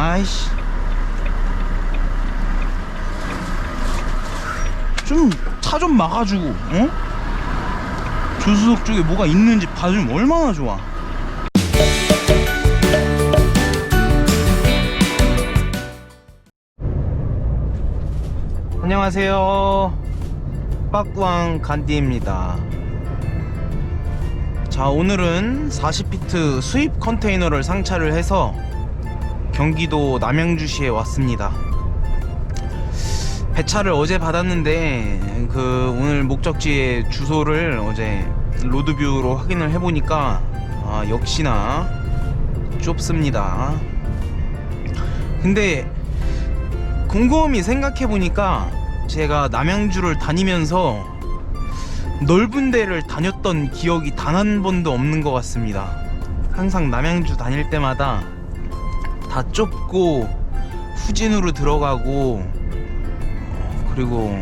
아이씨. 좀 차 좀 막아주고 어? 조수석 쪽에 뭐가 있는지 봐주면 얼마나 좋아. 안녕하세요. 빠꾸왕 간디입니다. 자 오늘은 40피트 수입 컨테이너를 상차를 해서 경기도 남양주시에 왔습니다 배차를 어제 받았는데 그 오늘 목적지의 주소를 어제 로드뷰로 확인을 해보니까 아, 역시나 좁습니다 근데 곰곰이 생각해보니까 제가 남양주를 다니면서 넓은 데를 다녔던 기억이 단 한 번도 없는 것 같습니다. 항상 남양주 다닐 때마다 다 좁고 후진으로 들어가고 어, 그리고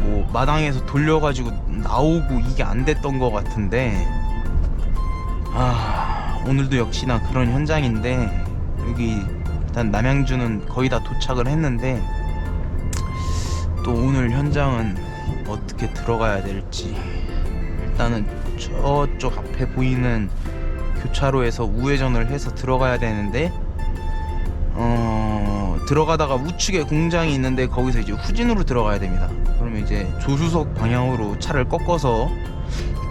뭐 마당에서 돌려가지고 나오고 이게 안 됐던 것 같은데 아 오늘도 역시나 그런 현장인데 여기 일단 남양주는 거의 다 도착을 했는데 또 오늘 현장은 어떻게 들어가야 될지 일단은 저쪽 앞에 보이는 교차로에서 우회전을 해서 들어가야 되는데 어 들어가다가 우측에 공장이 있는데 거기서 이제 후진으로 들어가야 됩니다. 그러면 이제 조수석 방향으로 차를 꺾어서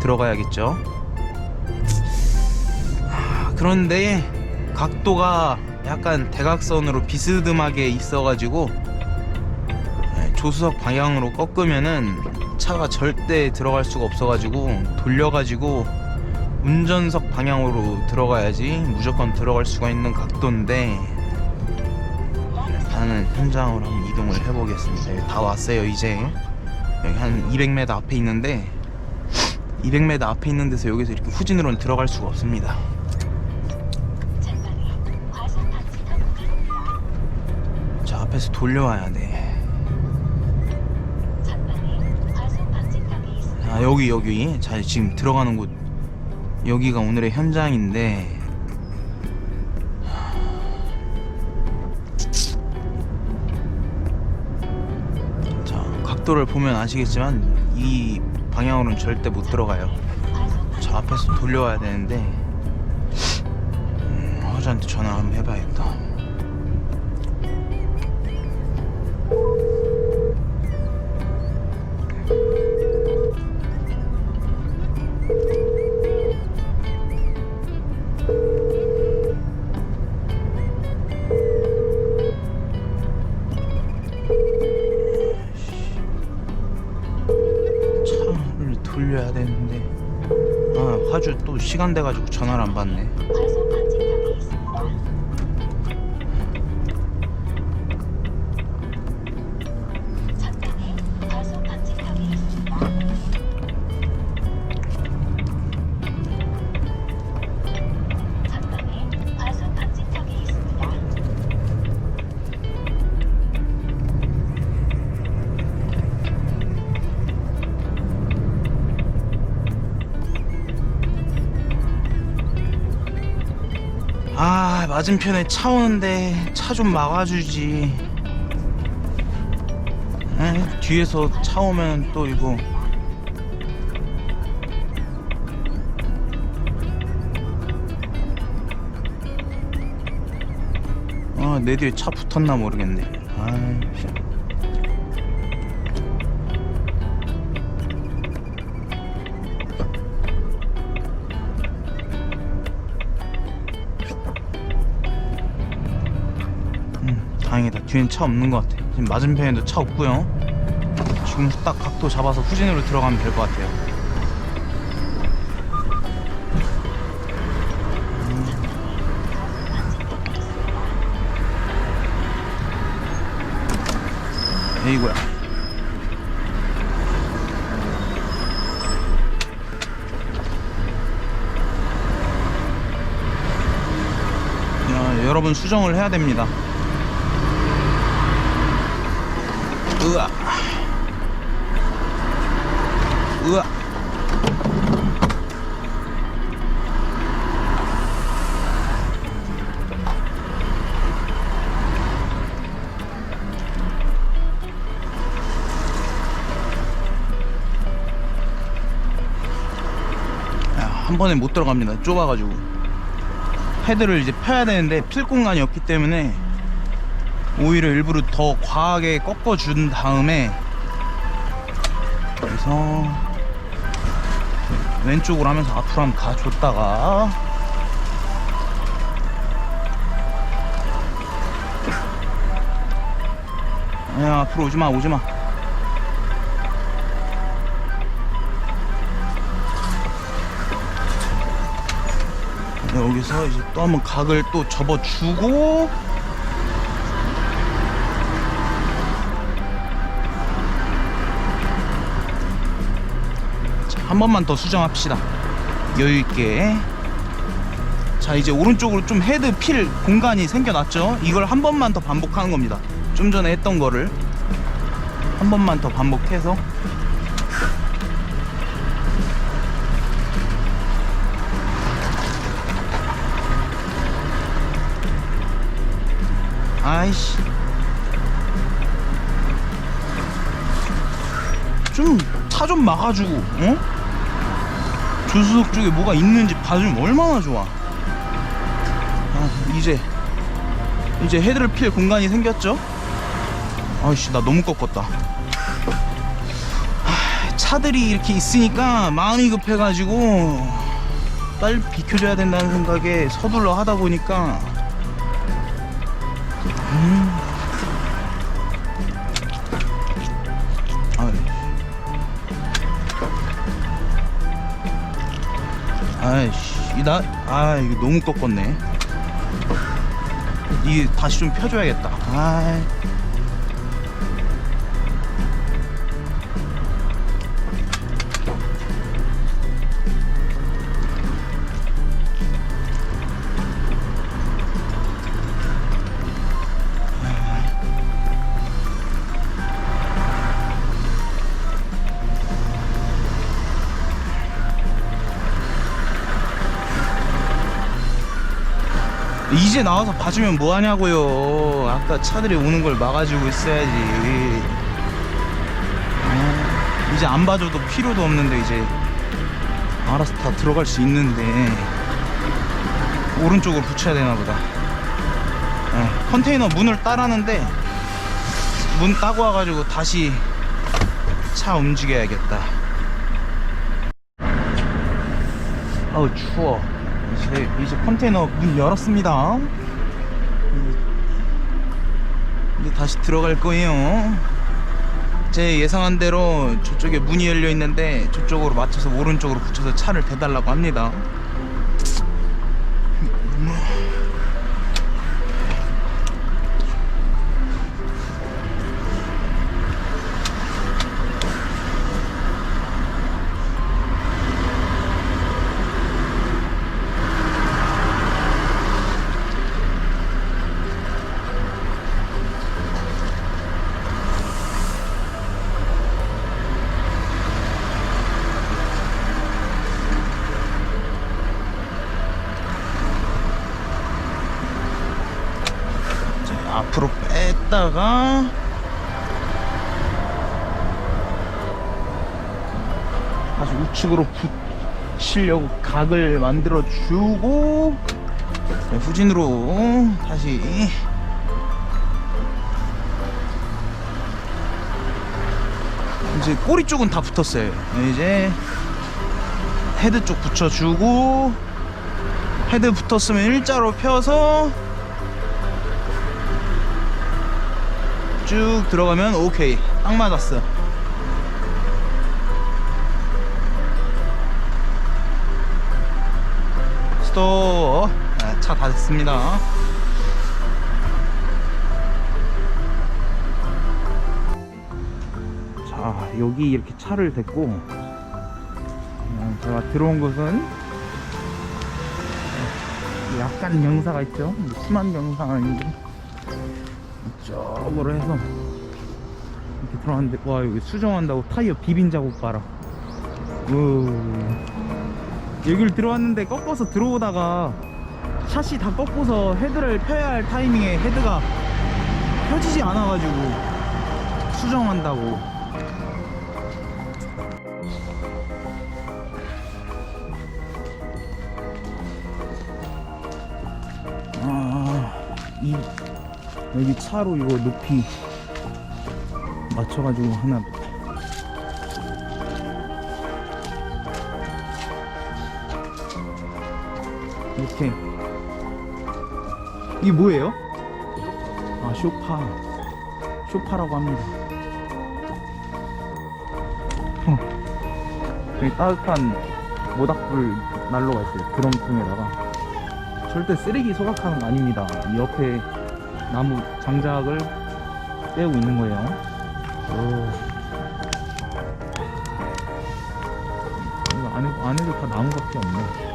들어가야겠죠. 아, 그런데 각도가 약간 대각선으로 비스듬하게 있어가지고 네, 조수석 방향으로 꺾으면은 차가 절대 들어갈 수가 없어가지고 돌려가지고 운전석 방향으로 들어가야지 무조건 들어갈 수가 있는 각도인데 나는 현장으로 한번 이동을 해보겠습니다. 다 왔어요 이제 여기 한 200m 앞에 있는데 200m 앞에 있는 데서 여기서 이렇게 후진으로는 들어갈 수가 없습니다. 자 앞에서 돌려와야 돼. 아 여기 여기 자 지금 들어가는 곳 여기가 오늘의 현장인데 자 각도를 보면 아시겠지만 이 방향으로는 절대 못 들어가요. 저 앞에서 돌려와야 되는데 음, 허주한테 전화 한번 해봐야겠다 화주 또 시간 돼가지고 전화를 안 받네 맞은편에 차 오는데 차 좀 막아주지 에? 뒤에서 차 오면 또 이거 아 내 뒤에 차 붙었나 모르겠네 아이 참. 다행이다. 뒤엔 차 없는 것 같아. 지금 맞은편에도 차 없고요. 지금 딱 각도 잡아서 후진으로 들어가면 될 것 같아요. 음. 에이구야. 야, 여러분 수정을 해야 됩니다. 으아. 으아. 한 번에 못 들어갑니다. 좁아가지고. 헤드를 이제 펴야 되는데 필 공간이 없기 때문에 오히려 일부러 더 과하게 꺾어준 다음에 그래서 왼쪽으로 하면서 앞으로 한번 가줬다가 야 앞으로 오지마 오지마. 여기서 이제 또 한번 각을 또 접어주고 한 번만 더 수정합시다. 여유 있게. 자 이제 오른쪽으로 좀 헤드 필 공간이 생겨났죠? 이걸 한 번만 더 반복하는 겁니다. 좀 전에 했던 거를. 한 번만 더 반복해서. 아이씨. 좀 차좀 막아주고 어? 조수석 쪽에 뭐가 있는지 봐주면 얼마나 좋아 아, 이제 이제 헤드를 필 공간이 생겼죠? 아이씨 나 너무 꺾었다 하, 차들이 이렇게 있으니까 마음이 급해가지고 빨리 비켜줘야 된다는 생각에 서둘러 하다 보니까 음. 아이씨 나, 아 이거 너무 꺾었네 이게 다시 좀 펴줘야겠다 아이. 이제 나와서 봐주면 뭐하냐고요. 아까 차들이 오는 걸 막아주고 있어야지. 아, 이제 안 봐줘도 필요도 없는데 이제 알아서 다 들어갈 수 있는데 오른쪽으로 붙여야 되나 보다. 예, 컨테이너 문을 따라는데 문 따고 와가지고 다시 차 움직여야겠다. 아우 추워 이제, 이제 컨테이너 문 열었습니다. 이제 다시 들어갈 거예요. 제 예상한 대로 저쪽에 문이 열려 있는데 저쪽으로 맞춰서 오른쪽으로 붙여서 차를 대달라고 합니다 뺐다가 다시 우측으로 붙이려고 각을 만들어 주고 네, 후진으로 다시 이제 꼬리 쪽은 다 붙었어요. 네, 이제 헤드 쪽 붙여주고 헤드 붙었으면 일자로 펴서 쭉 들어가면 오케이. 딱 맞았어. 스톱. 아, 차다 됐습니다. 자 여기 이렇게 차를 댔고 음, 제가 들어온 곳은 약간 경사가 있죠? 뭐 심한 경사는 아닌데 저거로 해서 이렇게 들어왔는데 와 여기 수정한다고 타이어 비빈 자국 봐라. 우. 여기를 들어왔는데 꺾어서 들어오다가 샷이 다 꺾어서 헤드를 펴야 할 타이밍에 헤드가 펴지지 않아가지고 수정한다고. 아, 이 여기 차로 이거 높이 맞춰가지고 하나. 이렇게 이게 뭐예요? 아 쇼파 쇼파라고 합니다 어. 여기 따뜻한 모닥불 난로가 있어요 드럼통에다가 절대 쓰레기 소각하는 거 아닙니다 이 옆에 나무 장작을 떼고 있는 거예요 오. 이거 안에, 안에도 다 나무밖에 없네